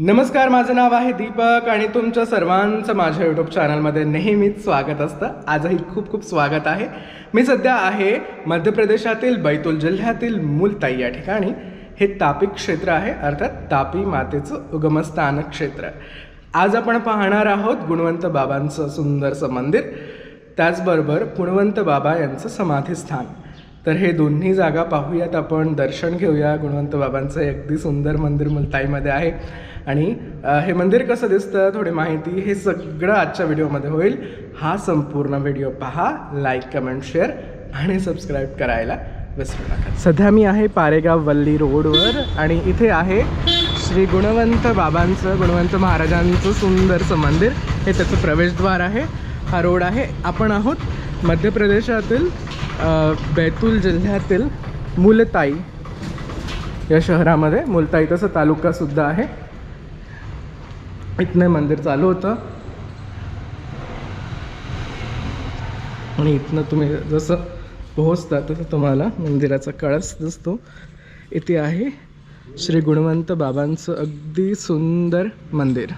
नमस्कार माझं नाव आहे दीपक आणि तुमच्या सर्वांचं माझ्या यूट्यूब चॅनलमध्ये नेहमीच स्वागत असतं. आजही खूप खूप स्वागत आहे. मी सध्या आहे मध्य प्रदेशातील बैतूल जिल्ह्यातील मुलताई या ठिकाणी. हे तापी क्षेत्र आहे अर्थात तापी मातेचं उगमस्थान क्षेत्र. आज आपण पाहणार आहोत गुणवंत बाबांचं सुंदरसं मंदिर. त्याचबरोबर गुणवंत बाबा यांचं समाधीस्थान. तर हे दोन्ही जागा पाहूयात. आपण दर्शन घेऊया गुणवंत बाबांचं. अगदी सुंदर मंदिर मुलताईमध्ये आहे. आणि हे मंदिर कसं दिसतं? थोडी माहिती. हे सगळं आजच्या व्हिडिओमध्ये होईल. हा संपूर्ण व्हिडिओ पहा. लाईक कमेंट शेअर आणि सबस्क्राईब करायला विसरू नका. सध्या मी आहे पारेगाव वल्ली रोडवर आणि इथे आहे श्री गुणवंत बाबांचं गुणवंत महाराजांचं सुंदरसं मंदिर. हे त्याचं प्रवेशद्वार आहे. हा रोड आहे. आपण आहोत मध्य प्रदेशातील बैतूल जिल्ह्यातील मुलताई या शहरामध्ये मुलताई तसं तालुकासुद्धा आहे. इथनं मंदिर चालू होतं. आणि इथनं तुम्ही जसं पोहोचता तसं तुम्हाला मंदिराचा कळस दिसतो. इथे आहे श्री गुणवंत बाबांचं अगदी सुंदर मंदिर.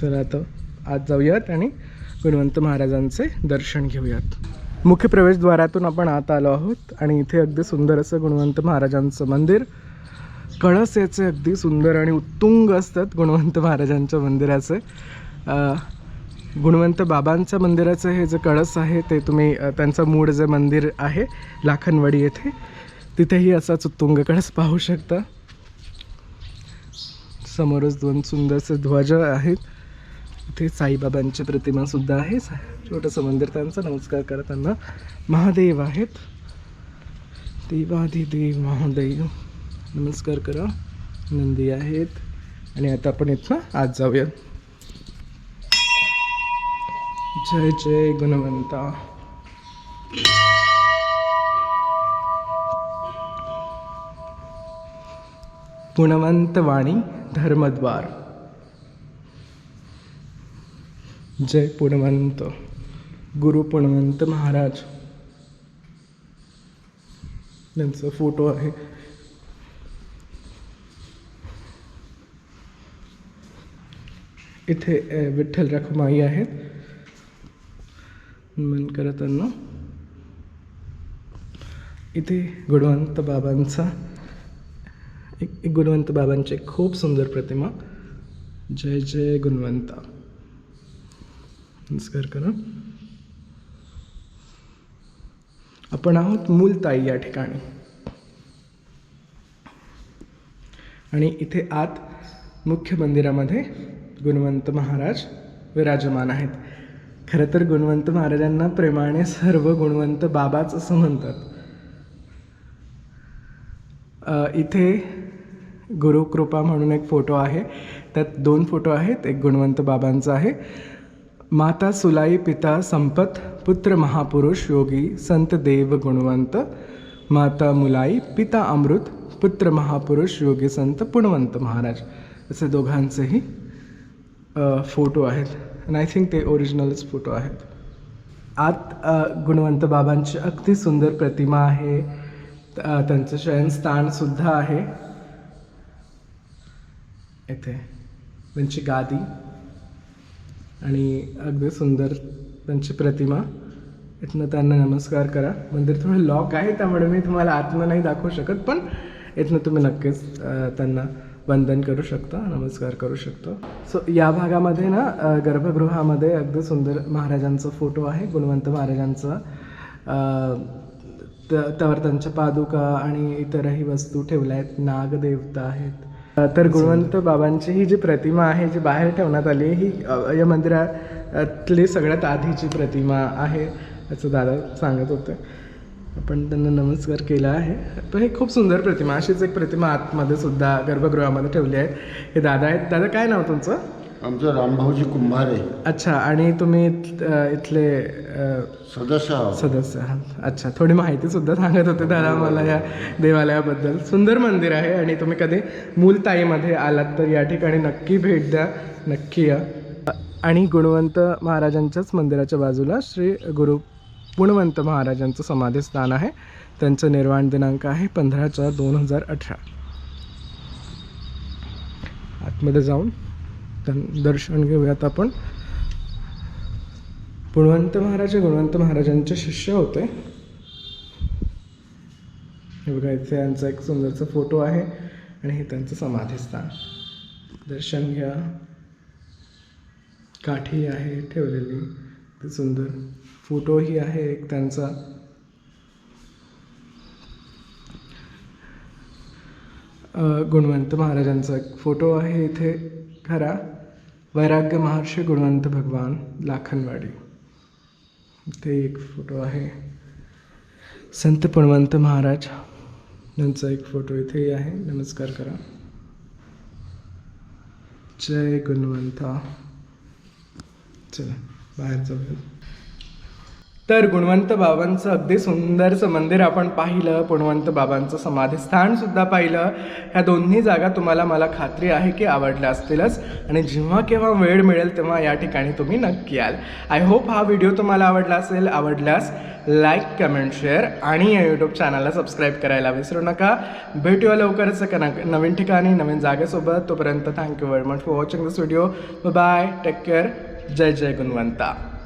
चला आता आज जाऊयात आणि गुणवंत महाराजांचे दर्शन घेऊयात. मुख्य प्रवेशद्वारातून आपण आत आलो आहोत आणि इथे अगदी सुंदर असं गुणवंत महाराजांचं मंदिर. कळस याचे अगदी सुंदर आणि उत्तुंग असतात गुणवंत महाराजांच्या मंदिराचे. गुणवंत बाबांच्या मंदिराचं हे जे कळस आहे ते तुम्ही त्यांचं मूळ जे मंदिर आहे लाखनवाडी येथे तिथेही असाच उत्तुंग कळस पाहू शकता. समोरच दोन सुंदरसे ध्वज आहेत. इथे साईबाबांची प्रतिमा सुद्धा आहे छोटंसं मंदिर त्यांचा नमस्कार करताना. महादेव आहेत. देवाधिदेव महादेव. नमस्कार करा. नंदी आहेत. आणि आता आपण इथनं आज जाऊया. जय जय गुणवंता. गुणवंत वाणी धर्मद्वार. जय पुणवंत. गुरु पुणवंत महाराज. त्यांचा फोटो आहे. इथे विठ्ठल रखुमाई आहेत. मन करताना. इथे गुणवंत बाबांचा एक गुणवंत बाबांची खूप सुंदर प्रतिमा. जय जय गुणवंता. नमस्कार करा. आपण आहोत मूलताई या ठिकाणी. आणि इथे आत मुख्य मंदिरामध्ये गुणवंत महाराज विराजमान आहेत. खरं तर गुणवंत महाराजांना प्रेमाने सर्व गुणवंत बाबाच असं म्हणतात. इथे गुरुकृपा म्हणून एक फोटो आहे. त्यात दोन फोटो आहेत. एक गुणवंत बाबांचा आहे. माता सुलाई पिता संपत पुत्र महापुरुष योगी संत देव गुणवंत माता मुलाई पिता अमृत पुत्र महापुरुष योगी संत पुणवंत महाराज. असे दोघांचेही फोटो आहेत. आणि आय थिंक ते ओरिजिनलच फोटो आहेत. आत गुणवंत बाबांची अगदी सुंदर प्रतिमा आहे. त्यांचं शयनस्थानसुद्धा आहे. इथे त्यांची गादी. आणि अगदी सुंदर त्यांची प्रतिमा. इथनं त्यांना नमस्कार करा. मंदिर थोडं लॉक आहे त्यामुळे मी तुम्हाला आतनं नाही दाखवू शकत पण इथनं तुम्ही नक्कीच त्यांना वंदन करू शकता नमस्कार करू शकतो. सो या भागामध्ये ना गर्भगृहामध्ये अगदी सुंदर महाराजांचा फोटो आहे गुणवंत महाराजांचा. त- त्यावर त्यांच्या पादुका आणि इतरही वस्तू ठेवल्या आहेत. नागदेवता आहेत. तर गुणवंत बाबांची ही जी प्रतिमा आहे जी बाहेर ठेवण्यात आली आहे, ही या मंदिरातली सगळ्यात आधीची प्रतिमा आहे असं दादा सांगत होते. आपण त्यांना नमस्कार केला आहे. पण हे खूप सुंदर प्रतिमा अशीच एक प्रतिमा आतमध्ये सुद्धा गर्भगृहामध्ये ठेवली आहे. हे दादा आहेत. दादा काय नाव तुमचं? आमचं रामभाऊजी कुंभारे. अच्छा आणि तुम्ही इथ- अ, इथले अ, सदस्य आहोत. सदस्य आहात. अच्छा थोडी माहिती सुद्धा सांगत होते दादा मला या देवालयाबद्दल. सुंदर मंदिर आहे आणि तुम्ही कधी मूलताईमध्ये आलात तर या ठिकाणी नक्की भेट द्या नक्की या. आणि गुणवंत महाराजांच्याच मंदिराच्या बाजूला श्री गुरु पुणवंत महाराजांचं समाधीस्थान आहे. त्यांचं निर्वाण दिनांक आहे पंधरा चार दोन हजार अठरा. आतमध्ये जाऊन दर्शन घेऊयात आपण. गुणवंत महाराज हे गुणवंत महाराजांचे शिष्य होते. हे बघा इथे यांचा एक सुंदरचा फोटो आहे आणि हे त्यांचं समाधीस्थान. दर्शन घ्या. काठी आहे ठेवलेली ते सुंदर. फोटोही आहे एक त्यांचा. गुणवंत महाराजांचा एक फोटो आहे इथे. खरा वैराग्य महर्षी गुणवंत भगवान लाखनवाडी. इथे एक फोटो आहे. संत पुणवंत महाराज यांचा एक फोटो इथेही आहे. नमस्कार करा. जय गुणवंता. चला बाहेर जाऊया. तर गुणवंत बाबांचं अगदी सुंदरचं मंदिर आपण पाहिलं गुणवंत बाबांचं समाधीस्थानसुद्धा पाहिलं. ह्या दोन्ही जागा तुम्हाला मला खात्री आहे की आवडल्या असतीलच. आणि जेव्हा केव्हा वेळ मिळेल तेव्हा या ठिकाणी तुम्ही नक्की याल. आय होप हा व्हिडिओ तुम्हाला आवडला असेल आवडल्यास लाईक कमेंट शेअर आणि या यूट्यूब चॅनलला सबस्क्राईब करायला विसरू नका. भेटूया लवकरच एका नवीन ठिकाणी नवीन जागेसोबत. तोपर्यंत thank you very much for watching this video bye take care जय जय गुणवंता.